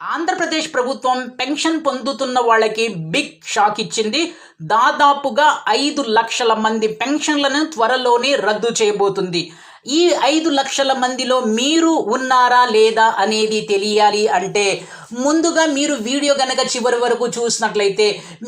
ఆంధ్రప్రదేశ్ ప్రభుత్వం పెన్షన్ పొందుతున్న వాళ్ళకి బిగ్ షాక్ ఇచ్చింది. దాదాపుగా ఐదు లక్షల మంది పెన్షన్లను త్వరలోనే రద్దు చేయబోతుంది. ఈ ఐదు లక్షల మందిలో మీరు ఉన్నారా లేదా అనేది తెలియాలి అంటే ముందుగా మీరు వీడియో కనుక చివరి వరకు చూసినట్లయితే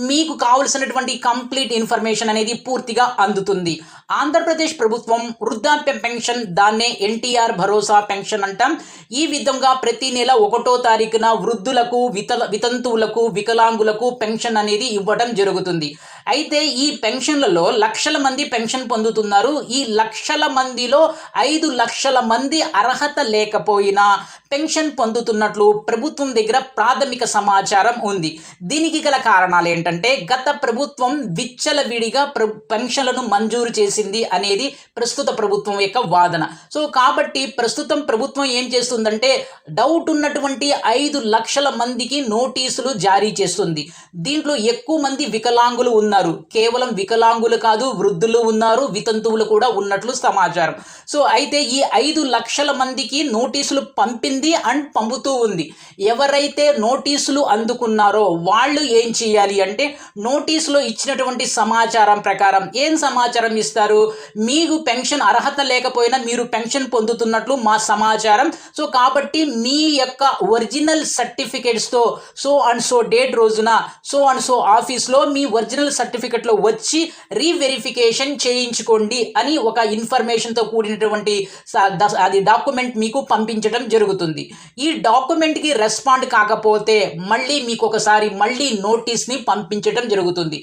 మీకు కావలసినటువంటి కంప్లీట్ ఇన్ఫర్మేషన్ అనేది పూర్తిగా అందుతుంది. ఆంధ్రప్రదేశ్ ప్రభుత్వం వృద్ధాప్య పెన్షన్ దాన్నే ఎన్టీఆర్ భరోసా పెన్షన్ అంటాం. ఈ విధంగా ప్రతి నెల ఒకటో తారీఖున వృద్ధులకు విత వితంతువులకు వికలాంగులకు పెన్షన్ అనేది ఇవ్వడం జరుగుతుంది. అయితే ఈ పెన్షన్లలో లక్షల మంది పెన్షన్ పొందుతున్నారు. ఈ లక్షల మందిలో ఐదు లక్షల మంది అర్హత లేకపోయినా పెన్షన్ పొందుతున్నట్లు ప్రభుత్వం దగ్గర ప్రాథమిక సమాచారం ఉంది. దీనికి గల కారణాలు ఏంటంటే గత ప్రభుత్వం విచ్చలవిడిగా ప్ర పెన్షన్లను మంజూరు చేసింది అనేది ప్రస్తుత ప్రభుత్వం యొక్క వాదన. సో కాబట్టి ప్రస్తుతం ప్రభుత్వం ఏం చేస్తుందంటే డౌట్ ఉన్నటువంటి ఐదు లక్షల మందికి నోటీసులు జారీ చేస్తుంది. దీంట్లో ఎక్కువ మంది వికలాంగులు ఉన్నారు. కేవలం వికలాంగులు కాదు వృద్ధులు ఉన్నారు వితంతువులు కూడా ఉన్నట్లు సమాచారం. సో అయితే ఈ ఐదు లక్షల మందికి నోటీసులు పంపింది అండ్ పంపుతూ ఉంది. ఎవరైతే నోటీసులు అందుకున్నారో వాళ్ళు ఏం చేయాలి అంటే నోటీసులో ఇచ్చినటువంటి సమాచారం ప్రకారం ఏం సమాచారం ఇస్తారు? మీకు పెన్షన్ అర్హత లేకపోయినా మీరు పెన్షన్ పొందుతున్నట్లు మా సమాచారం. సో కాబట్టి మీ యొక్క ఒరిజినల్ సర్టిఫికేట్స్తో సో అండ్ సో డేట్ రోజున సో అండ్ సో ఆఫీస్లో మీ ఒరిజినల్ సర్టిఫికెట్లో వచ్చి రీవెరిఫికేషన్ చేయించుకోండి అని ఒక ఇన్ఫర్మేషన్తో కూడినటువంటి అది డాక్యుమెంట్ మీకు పంపించడం జరుగుతుంది. ఈ డాక్యుమెంట్కి రెస్పాండ్ కాకపోతే మళ్ళీ మీకు ఒకసారి మళ్ళీ నోటీస్ని పంపించడం జరుగుతుంది.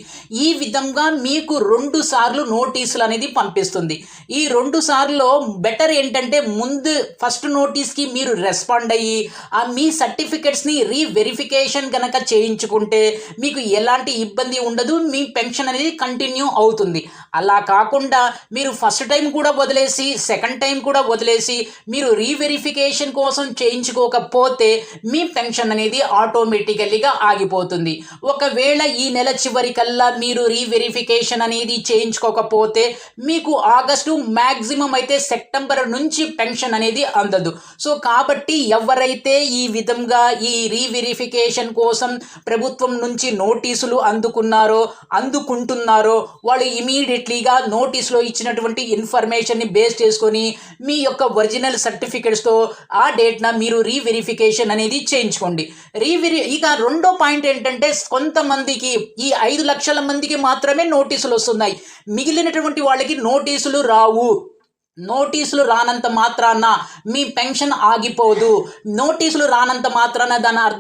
ఈ విధంగా మీకు రెండు సార్లు నోటీసులు అనేది పంపిస్తుంది. ఈ రెండు సార్లు బెటర్ ఏంటంటే ముందు ఫస్ట్ నోటీస్కి మీరు రెస్పాండ్ అయ్యి ఆ మీ సర్టిఫికెట్స్ని రీవెరిఫికేషన్ కనుక చేయించుకుంటే మీకు ఎలాంటి ఇబ్బంది ఉండదు మీ పెన్షన్ అనేది కంటిన్యూ అవుతుంది. అలా కాకుండా మీరు ఫస్ట్ టైం కూడా వదిలేసి సెకండ్ టైం కూడా వదిలేసి మీరు రీవెరిఫికేషన్ కోసం చేయించుకోకపోతే మీ పెన్షన్ అనేది ఆటోమేటికల్లీగా ఆగిపోతుంది. ఒకవేళ ఈ నెల చివరి కల్లా మీరు రీవెరిఫికేషన్ అనేది చేయించుకోకపోతే మీకు ఆగస్టు మ్యాక్సిమం అయితే సెప్టెంబర్ నుంచి పెన్షన్ అనేది అందదు. సో కాబట్టి ఎవరైతే ఈ విధంగా ఈ రీవెరిఫికేషన్ కోసం ప్రభుత్వం నుంచి నోటీసులు అందుకున్నారో అందుకుంటున్నారో వాళ్ళు ఇమీడియట్లీగా నోటీసులో ఇచ్చినటువంటి ఇన్ఫర్మేషన్ని బేస్ చేసుకొని మీ యొక్క ఒరిజినల్ సర్టిఫికెట్స్తో ఆ డేట్న మీరు రీవెరిఫికేషన్ అనేది చేయించుకోండి. రీవెరి ఇక రెండో పాయింట్ ఏంటంటే కొంతమందికి ఈ ఐదు లక్షల మందికి మాత్రమే నోటీసులు వస్తున్నాయి. మిగిలినటువంటి వాళ్ళకి నోటీసులు రావు. నోటీసులు రానంత మాత్రాన మీ పెన్షన్ ఆగిపోదు. నోటీసులు రానంత మాత్రాన దాని అర్థం